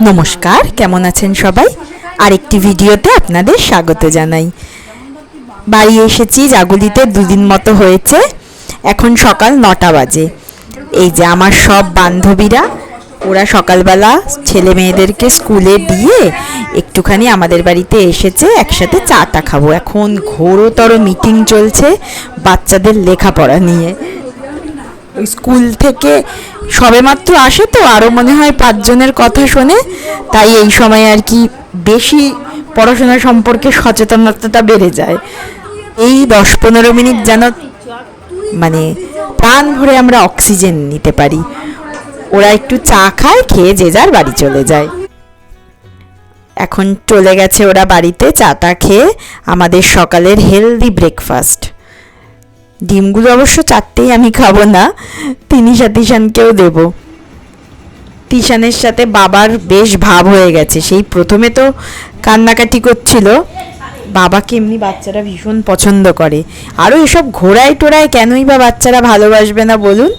নমস্কার কেমন আছেন সবাই? আরেকটি ভিডিওতে আপনাদের স্বাগত জানাই। বাড়ি এসেছি জাগুলিতে দুদিন মতো হয়েছে। এখন সকাল নটা বাজে। এই যে আমার সব বান্ধবীরা ওরা সকালবেলা ছেলে মেয়েদেরকে স্কুলে দিয়ে একটুখানি আমাদের বাড়িতে এসেছে একসাথে চাটা খাব। এখন ঘোরতর মিটিং চলছে বাচ্চাদের লেখাপড়া নিয়ে। স্কুল থেকে সবেমাত্র আসে তো আরও মনে হয় পাঁচজনের কথা শোনে। তাই এই সময় আর কি বেশি পড়াশোনা সম্পর্কে সচেতনতাটা বেড়ে যায়। এই দশ পনেরো মিনিট যেন মানে প্রাণ ভরে আমরা অক্সিজেন নিতে পারি। ওরা একটু চা খায়, খেয়ে যে যার বাড়ি চলে যায়। এখন চলে গেছে ওরা বাড়িতে, চা চাটা খেয়ে আমাদের সকালের হেলদি ব্রেকফাস্ট ডিমগুলো অবশ্য চারটেই আমি খাব না তিনিশা তিশানকেও দেব। তিশানের সাথে বাবার বেশ ভাব হয়ে গেছে সেই প্রথমে তো কান্নাকাটি করছিল। বাবাকে এমনি বাচ্চারা ভীষণ পছন্দ করে। আরও এসব ঘোড়ায় টোড়ায় কেনই বা বাচ্চারা ভালোবাসবে না বলুন?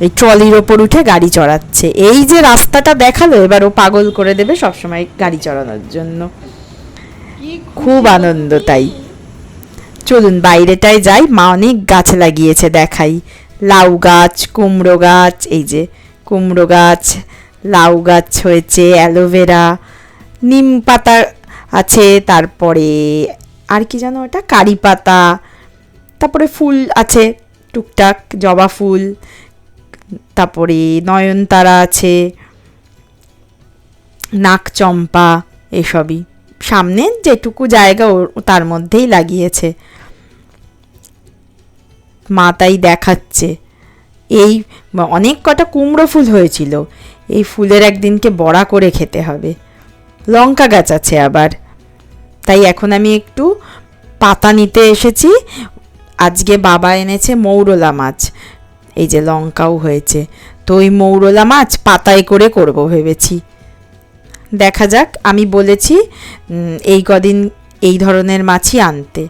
এই ট্রলির ওপর উঠে গাড়ি চড়াচ্ছে। এই যে রাস্তাটা দেখাল এবার ও পাগল করে দেবে সবসময় গাড়ি চড়ানোর জন্য। খুব আনন্দ তাই। চলুন বাইরেটায় যাই। মা অনেক গাছ লাগিয়েছে দেখাই। লাউ গাছ, কুমড়ো গাছ, এই যে কুমড়ো গাছ, লাউ গাছ হয়েছে, অ্যালোভেরা, নিম পাতা আছে, তারপরে আর কি জানো ওটা? কারি পাতা, তারপরে ফুল আছে, টুকটাক জবা ফুল, তারপরে নয়নতারা আছে নাকচম্পা এসবই। সামনে যেটুকু জায়গা তার মধ্যেই লাগিয়েছে। মা তাই দেখাচ্ছে। এই অনেক কটা কুমড়ো ফুল হয়েছিল। এই ফুলের একদিনকে বড়া করে খেতে হবে। লঙ্কা গাছ আছে আবার। তাই এখন আমি একটু পাতা নিতে এসেছি। আজকে বাবা এনেছে মৌরলা মাছ। এই যে লঙ্কাও হয়েছে। তো ওই মৌরলা মাছ পাতায় করে করব ভেবেছি। দেখা যাক, আমি বলেছি এই কদিন এই ধরনের মাছই আনতে।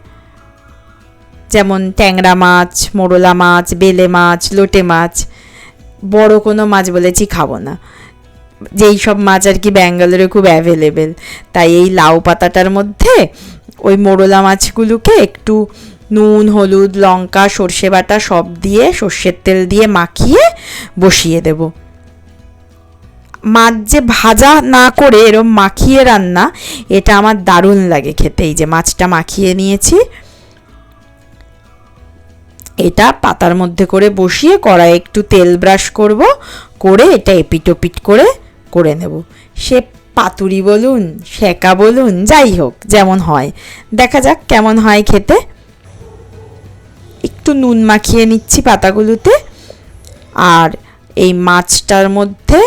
যেমন ট্যাংরা মাছ, মোরলা মাছ, বেলে মাছ, লোটে মাছ, বড় কোনো মাছ বলেছি খাব না। যেই সব মাছ আর কি ব্যাঙ্গালোরে খুব অ্যাভেলেবেল তাই এই লাউ পাতাটার মধ্যে ওই মোরলা মাছগুলোকে একটু নুন, হলুদ, লঙ্কা, সর্ষে বাটা সব দিয়ে সর্ষের তেল দিয়ে মাখিয়ে বসিয়ে দেব। মাছ যে ভাজা না করে এরম মাখিয়ে রান্না, এটা আমার দারুণ লাগে খেতে। এই যে মাছটা মাখিয়ে নিয়েছি। এটা পাতার মধ্যে করে বসিয়ে কড়াই একটু তেল ব্রাশ করব, করে এটা এপিটোপিট করে করে নেব। সে পাতুরি বলুন সেকা বলুন, যাই হোক, যেমন হয়। দেখা যাক কেমন হয় খেতে। একটু নুন মাখিয়ে নিচ্ছি পাতাগুলোতে। আর এই মাছটার মধ্যে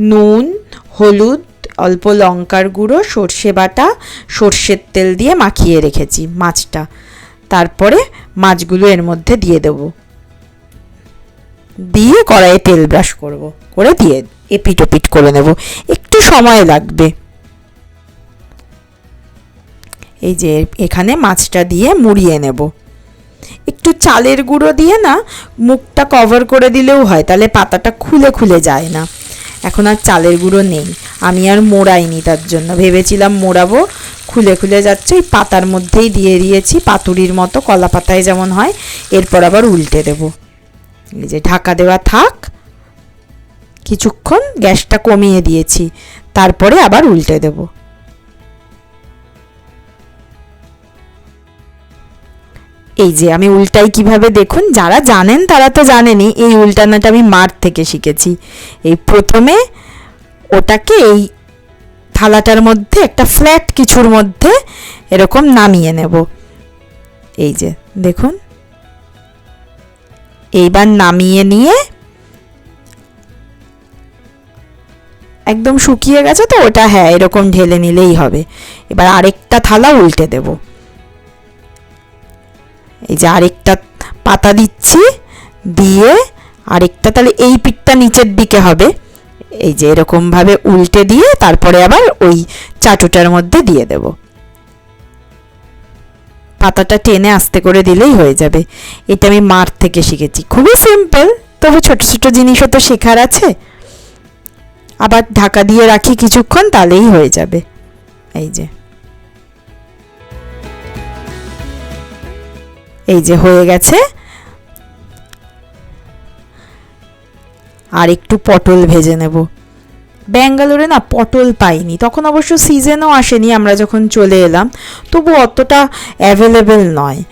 নুন, হলুদ, অল্প লঙ্কার গুঁড়ো, সর্ষে বাটা, সর্ষের তেল দিয়ে মাখিয়ে রেখেছি মাছটা। তারপরে মাছগুলো এর মধ্যে দিয়ে দেব। দিয়ে কড়াইয়ে তেল ব্রাশ করব। করে দিয়ে এপিট ওপিট করে নেব। একটু সময় লাগবে। এই যে এখানে মাছটা দিয়ে মুড়িয়ে নেব। একটু চালের গুঁড়ো দিয়ে না, মুখটা কভার করে দিলেও হয়, তাহলে পাতাটা খুলে খুলে যায় না। এখন আর চালের গুঁড়ো নেই। আমি আর মোড়াইনি তার জন্য। ভেবেছিলাম মোড়াবো, খুলে খুলে যাচ্ছে ওই পাতার মধ্যেই দিয়ে দিয়েছি, পাতুরির মতো কলা পাতায় যেমন হয়, এরপর আবার উল্টে দেব। এই যে ঢাকা দেওয়া থাক, কিছুক্ষণ গ্যাসটা কমিয়ে দিয়েছি, তারপরে আবার উল্টে দেবো। এই যে আমি উল্টাই কীভাবে দেখুন, যারা জানেন তারা তো জানেনই এই উল্টানোটা আমি মার থেকে শিখেছি। এই প্রথমে ওটাকে এই থালাটার মধ্যে, একটা ফ্ল্যাট কিছুর মধ্যে এরকম নামিয়ে নেব। এই যে, দেখুন। এইবার নামিয়ে নিয়ে একদম শুকিয়ে গেছে তো, ওটা হ্যাঁ এরকম ঢেলে নিলেই হবে। এবার আরেকটা থালা উল্টে দেবো। এই যে আরেকটা পাতা দিচ্ছি, দিয়ে আরেকটা তাহলে এই পিঠটা নিচের দিকে হবে। এই যে এরকমভাবে উল্টে দিয়ে তারপরে আবার ওই চাটুটার মধ্যে দিয়ে দেব। পাতাটা টেনে আস্তে করে দিলেই হয়ে যাবে। এটা আমি মার থেকে শিখেছি। খুবই সিম্পল তবু ছোট ছোট জিনিসও তো শেখার আছে। আবার ঢাকা দিয়ে রাখি কিছুক্ষণ, তাহলেই হয়ে যাবে। এই যে। এই যে হয়ে গেছে। আর একটু পটল ভেজে নেব। ব্যাঙ্গালোরে না পটল পাইনি। তখন অবশ্য সিজনও আসেনি, আমরা যখন চলে এলাম। তবু অতটা অ্যাভেলেবেল নয়।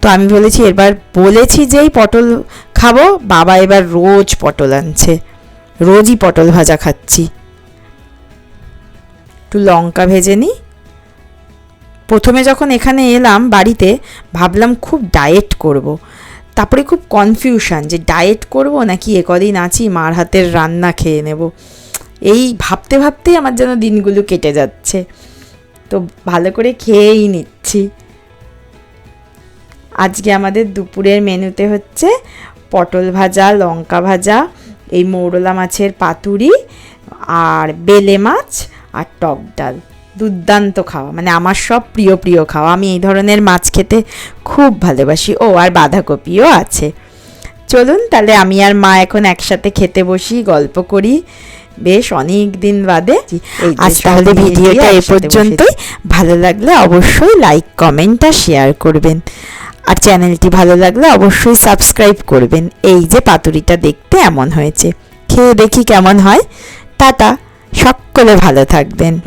তো আমি বলেছি, এবার বলেছি যেই পটল খাব, বাবা এবার রোজ পটল আনছে। রোজই পটল ভাজা খাচ্ছি। একটু লঙ্কা ভেজে নিই। প্রথমে যখন এখানে এলাম বাড়িতে, ভাবলাম খুব ডায়েট করব। তারপরে খুব কনফিউশন যে ডায়েট করব নাকি এ কদিন আছি, মার হাতের রান্না খেয়ে নেব। এই ভাবতে ভাবতেই আমার যেন দিনগুলো কেটে যাচ্ছে। তো ভালো করে খেয়েই নিচ্ছি। আজকে আমাদের দুপুরের মেনুতে হচ্ছে পটল ভাজা, লঙ্কা ভাজা, এই মৌরলা মাছের পাতুরি, আর বেলে মাছ, আর টক ডাল। দুর্দান্ত খাওয়া। মানে আমার সব প্রিয় প্রিয় খাওয়া। আমি এই ধরনের মাছ খেতে খুব ভালোবাসি। ও আর বাঁধাকপিও আছে। চলুন তাহলে আমি আর মা এখন একসাথে খেতে বসি গল্প করি। বেশ অনেক দিন বাদে। আজ তাহলে ভিডিওটা এ পর্যন্তই। ভালো লাগলে অবশ্যই লাইক কমেন্ট আর শেয়ার করবেন। আর চ্যানেলটি ভালো লাগলে অবশ্যই সাবস্ক্রাইব করবেন। এই যে পাতুরিটা দেখতে এমন হয়েছে। খেয়ে দেখি কেমন হয়। টাটা। সকলে ভালো থাকবেন।